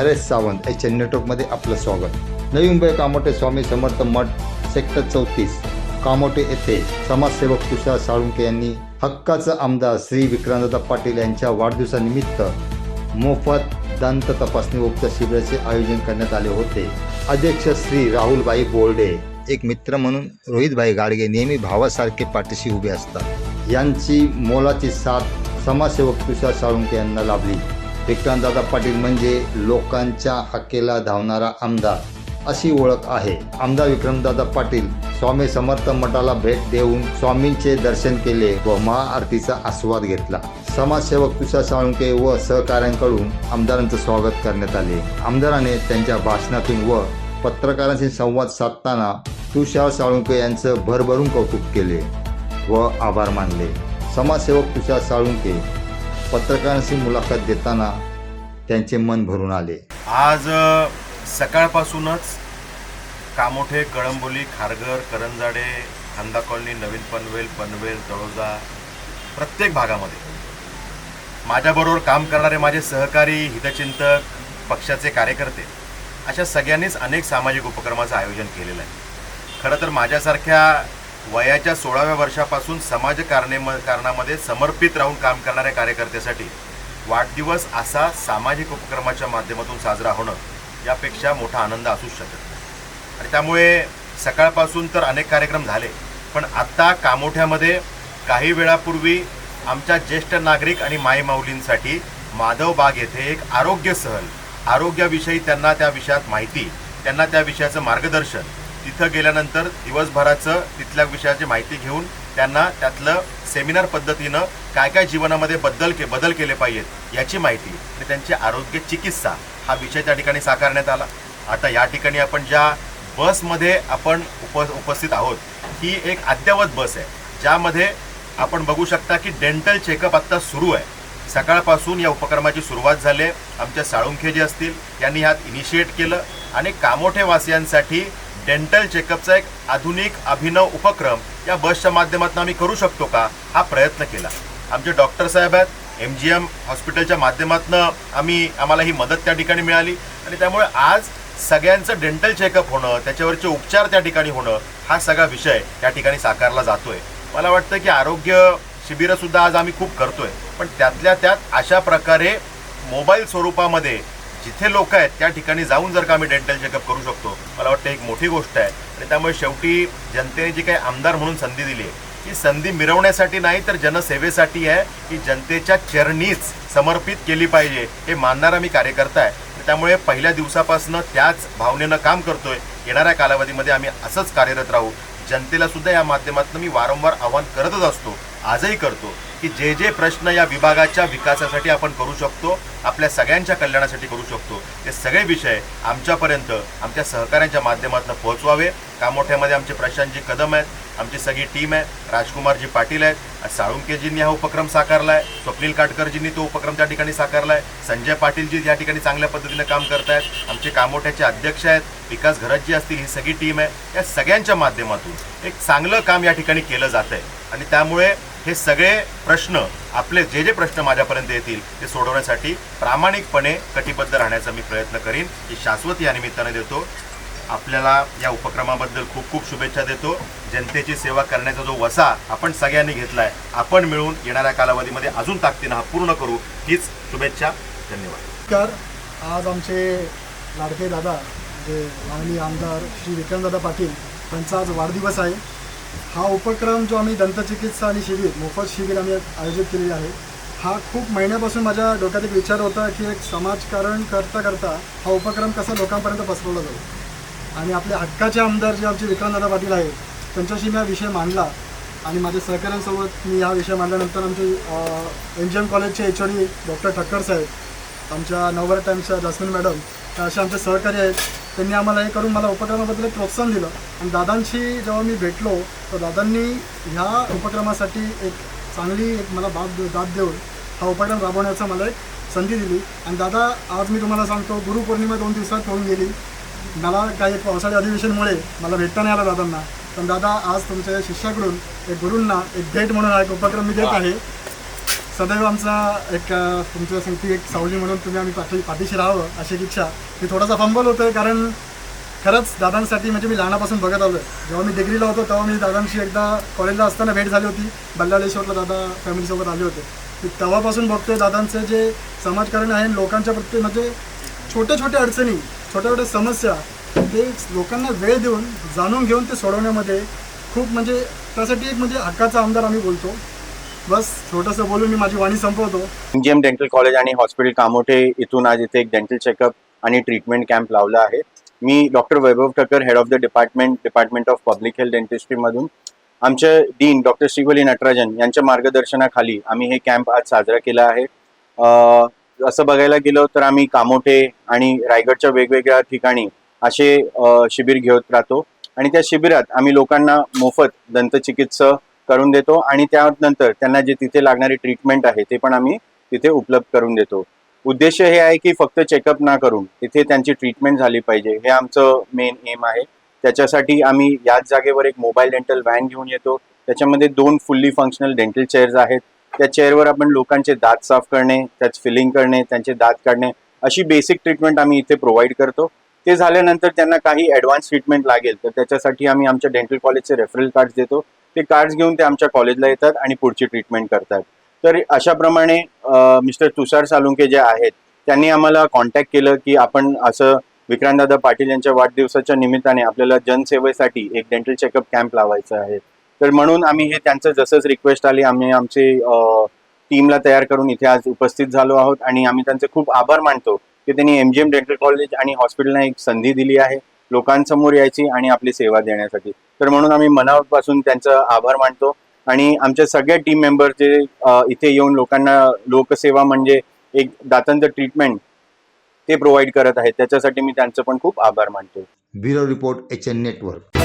हरेश सावंत याच्या नेटवर्कमध्ये आपलं स्वागत. नवी मुंबई कामोटे स्वामी समर्थ मठ सेक्टर चौतीस कामोटे येथे समाजसेवक तुषार साळुंके यांनी हक्काचा आमदार श्री विक्रांतदा पाटील यांच्या वाढदिवसानिमित्त मोफत दंत तपासणी उपचार शिबिराचे आयोजन करण्यात आले होते. अध्यक्ष श्री राहुलबाई बोर्डे एक मित्र म्हणून रोहितभाई गाडगे नेहमी भावासारखे पाठीशी उभे असतात. यांची मोलाची साथ समाजसेवक तुषार साळुंके यांना लाभली. विक्रांतदादा पाटील म्हणजे लोकांच्या हक्केला धावणारा आमदार अशी ओळख आहे. आमदार विक्रमदादा पाटील स्वामी समर्थ मठाला भेट देऊन स्वामींचे दर्शन केले व महाआरतीचा आस्वाद घेतला. समाजसेवक तुषार साळुंके व सहकाऱ्यांकडून आमदारांचं स्वागत करण्यात आले. आमदाराने त्यांच्या भाषणातून व पत्रकारांशी संवाद साधताना तुषार साळुंके यांचं भरभरून कौतुक केले व आभार मानले. समाजसेवक तुषार साळुंके पत्रकारांशी मुलाखत देताना त्यांचे मन भरून आले. आज सकाळपासूनच कामोठे कळंबोली खारघर करंजाडे खांदा कॉलनी नवीन पनवेल पनवेल तळोजा प्रत्येक भागामध्ये. माझ्याबरोबर काम करणारे माझे सहकारी हितचिंतक पक्षाचे कार्यकर्ते अशा सगळ्यांनीच अनेक सामाजिक उपक्रमाचं आयोजन केलेलं आहे. खरं तर माझ्यासारख्या वयाच्या सोळाव्या वर्षापासून समाजकारणे कारणामध्ये समर्पित राहून काम करणाऱ्या कार्यकर्त्यासाठी वाढदिवस असा सामाजिक उपक्रमाच्या माध्यमातून साजरा होणं यापेक्षा मोठा आनंद असूच शकत नाही. आणि त्यामुळे सकाळपासून तर अनेक कार्यक्रम झाले पण आत्ता कामोठ्यामध्ये काही वेळापूर्वी आमच्या ज्येष्ठ नागरिक आणि माईमाऊलींसाठी माधव बाग येथे एक आरोग्य सहल आरोग्याविषयी त्यांना त्या विषयात माहिती त्यांना त्या विषयाचं मार्गदर्शन तिथं गेल्यानंतर दिवसभराचं तिथल्या विषयाची माहिती घेऊन त्यांना त्यातलं सेमिनार पद्धतीनं काय काय जीवनामध्ये बदल के बदल केले पाहिजेत याची माहिती आणि त्यांची आरोग्य चिकित्सा हा विषय त्या ठिकाणी साकारण्यात आला. आता या ठिकाणी आपण ज्या बसमध्ये आपण उप उपस्थित आहोत ही एक अद्ययावत बस आहे. ज्यामध्ये आपण बघू शकता की डेंटल चेकअप आत्ता सुरू आहे. सकाळपासून या उपक्रमाची सुरुवात झाली आहे. आमच्या साळुंखे जे असतील त्यांनी ह्यात इनिशिएट केलं. आणि कामोठेवासियांसाठी डेंटल चेकअपचा एक आधुनिक अभिनव उपक्रम या बसच्या माध्यमातून आम्ही करू शकतो का हा प्रयत्न केला. आमचे डॉक्टर साहेब आहेत एम जी एम हॉस्पिटलच्या माध्यमातून आम्ही आम्हाला ही मदत त्या ठिकाणी मिळाली. आणि त्यामुळे आज सगळ्यांचं डेंटल चेकअप होणं त्याच्यावरचे उपचार त्या ठिकाणी होणं हा सगळा विषय त्या ठिकाणी साकारला जातोय. मला वाटतं की आरोग्य शिबिरंसुद्धा आज आम्ही खूप करतोय. पण त्यातल्या त्यात अशा प्रकारे मोबाईल स्वरूपामध्ये जिथे लोक आहेत त्या ठिकाणी जाऊन जर का आम्ही डेंटल चेकअप करू शकतो मला वाटतं एक मोठी गोष्ट आहे. आणि त्यामुळे शेवटी जनतेने जी काही आमदार म्हणून संधी दिली आहे ही संधी मिरवण्यासाठी नाही तर जनसेवेसाठी आहे की जनतेच्या चरणीच समर्पित केली पाहिजे हे मानणारा मी कार्यकर्ता आहे. त्यामुळे पहिल्या दिवसापासून त्याच भावनेनं काम करतोय. येणाऱ्या कालावधीमध्ये आम्ही असंच कार्यरत राहू. जनतेला सुद्धा या माध्यमातून मी वारंवार आवाहन करतच असतो. आजही करतो. की जे जे प्रश्न या विभागाच्या विकासासाठी आपण करू शकतो आपल्या सगळ्यांच्या कल्याणासाठी करू शकतो ते सगळे विषय आमच्यापर्यंत आमच्या सहकाऱ्यांच्या माध्यमातून पोहोचवावे. कामोठ्यामध्ये आमचे प्रशांतजी कदम आहेत आमची सगळी टीम आहे राजकुमारजी पाटील आहेत साळुंकेजींनी हा उपक्रम साकारला आहे स्वप्नील काटकरजींनी तो उपक्रम त्या ठिकाणी साकारला आहे संजय पाटीलजी या ठिकाणी चांगल्या पद्धतीने काम करतायत आमचे कामोठ्याचे अध्यक्ष आहेत विकास घरतजी असतील ही सगळी टीम आहे. या सगळ्यांच्या माध्यमातून एक चांगलं काम या ठिकाणी केलं जात आहे आणि त्यामुळे हे सगळे प्रश्न आपले जे जे प्रश्न माझ्यापर्यंत येतील ते सोडवण्यासाठी प्रामाणिकपणे कटिबद्ध राहण्याचा मी प्रयत्न करीन. ही शाश्वत या निमित्ताने देतो. आपल्याला या उपक्रमाबद्दल खूप खूप शुभेच्छा देतो. जनतेची सेवा करण्याचा जो वसा आपण सगळ्यांनी घेतला आहे आपण मिळून येणाऱ्या कालावधीमध्ये अजून ताकदीनं हा पूर्ण करू हीच शुभेच्छा. धन्यवाद. नमस्कार. आज आमचे लाडके दादा म्हणजे माननीय आमदार श्री विक्रमदादा पाटील यांचा आज वाढदिवस आहे. हा उपक्रम जो आम्ही दंतचिकित्सा आणि शिबिर मोफत शिबिर आम्ही आयोजित केलेली आहे हा खूप महिन्यापासून माझ्या डोक्यात एक विचार होता की एक समाजकारण करता करता हा उपक्रम कसा लोकांपर्यंत पसरवला जाईल आणि आपले हक्काचे आमदार जे आमचे विक्रमदादा पाटील आहेत त्यांच्याशी मी हा विषय मांडला आणि माझ्या सहकाऱ्यांसोबत मी हा विषय मांडल्यानंतर आमचे एन जी एम कॉलेजचे H O D doctor Thakkar साहेब आमच्या नवभारत टाईम्सच्या जास्मिन मॅडम त्या असे आमचे सहकारी आहेत. त्यांनी आम्हाला हे करून मला उपक्रमाबद्दल एक प्रोत्साहन दिलं. आणि दादांशी जेव्हा मी भेटलो तर दादांनी ह्या उपक्रमासाठी एक चांगली एक मला बाब दाद देऊन हा उपक्रम राबवण्याचा मला एक संधी दिली. आणि दादा आज मी तुम्हाला सांगतो गुरुपौर्णिमा दोन दिवसात होऊन गेली. मला काही एक पावसाळी अधिवेशनमुळे मला भेटता नाही आला दादांना. पण दादा आज तुमच्या शिष्याकडून एक गुरूंना एक भेट म्हणून हा एक उपक्रम मी देत आहे. सदैव आमचा एक तुमच्या सांगती एक सावली म्हणून तुम्ही आम्ही पाठी पाठीशी राहावं अशी एक इच्छा. मी थोडासा फंबल होतोय कारण खरंच दादांसाठी म्हणजे मी लहानापासून बघत आलो जेव्हा मी डिग्रीला होतो तेव्हा मी दादांशी एकदा कॉलेजला असताना भेट झाली होती. बल्लाळेश्वरला दादा फॅमिलीसोबत आले होते. मी तेव्हापासून बघतोय दादांचं जे समाजकारण आहे लोकांच्या प्रत्येक म्हणजे छोट्या छोट्या अडचणी छोट्या छोट्या समस्या ते लोकांना वेळ देऊन जाणून घेऊन ते सोडवण्यामध्ये खूप म्हणजे त्यासाठी एक म्हणजे हक्काचा आमदार आम्ही बोलतो. बस छोटंसं बोलून मी माझी वाणी संपवतो. एमजीएम डेंटल कॉलेज आणि हॉस्पिटल कामोठे इथून आज इथे एक डेंटल चेकअप आणि ट्रीटमेंट कॅम्प लावला आहे. मी doctor Vaibhav Thakkar head of the department department of public health डेंटिस्ट्रीमधून आमच्या डीन डॉक्टर श्रीवली नटराजन यांच्या मार्गदर्शनाखाली आम्ही हे कॅम्प आज साजरा केला आहे. असं बघायला गेलो तर आम्ही कामोठे आणि रायगडच्या वेगवेगळ्या ठिकाणी असे शिबिर घेत राहतो. आणि त्या शिबिरात आम्ही लोकांना मोफत दंतचिकित्सा करून देतो आणि त्यानंतर त्यांना जे तिथे लागणारी ट्रीटमेंट आहे ते पण आम्ही तिथे उपलब्ध करून देतो. उद्देश हे आहे की फक्त चेकअप ना करून तिथे त्यांची ट्रीटमेंट झाली पाहिजे. हे आमचं मेन एम आहे. त्याच्यासाठी आम्ही याच जागेवर एक मोबाईल डेंटल व्हॅन घेऊन येतो. त्याच्यामध्ये दोन फुल्ली फंक्शनल डेंटल चेअर्स आहेत. त्या चेअरवर आपण लोकांचे दात साफ करणे त्यात फिलिंग करणे त्यांचे दात काढणे अशी बेसिक ट्रीटमेंट आम्ही इथे प्रोव्हाइड करतो. ते झाल्यानंतर त्यांना काही ॲडव्हान्स ट्रीटमेंट लागेल तर त्याच्यासाठी आम्ही आमच्या डेंटल कॉलेजचे रेफरल कार्ड्स देतो. ते कार्ड्स घेऊन ते आमच्या कॉलेजला येतात आणि पुढची ट्रीटमेंट करतात. तर अशाप्रमाणे मिस्टर तुषार सालुंके जे आहेत त्यांनी आम्हाला कॉन्टॅक्ट केलं की आपण असं विक्रांतदादा पाटील यांच्या वाढदिवसाच्या निमित्ताने आपल्याला जनसेवेसाठी एक डेंटल चेकअप कॅम्प लावायचा आहे. तर म्हणून आम्ही हे त्यांचं जसंच रिक्वेस्ट आली आम्ही आमचे टीमला तयार करून इथे आज उपस्थित झालो आहोत आणि आम्ही त्यांचे खूप आभार मानतो की त्यांनी M G M dental college आणि हॉस्पिटलला एक संधी दिली आहे. लोकांसमोर यायची आणि आपली सेवा देण्यासाठी. तर म्हणून आम्ही मनापासून त्यांचं आभार मानतो. आणि आमच्या सगळ्या टीम मेंबर जे इथे येऊन लोकांना लोकसेवा म्हणजे एक दातांचं ट्रीटमेंट ते प्रोव्हाइड करत आहेत. त्याच्यासाठी मी त्यांचं पण खूप आभार मानतो. Bureau report H N network.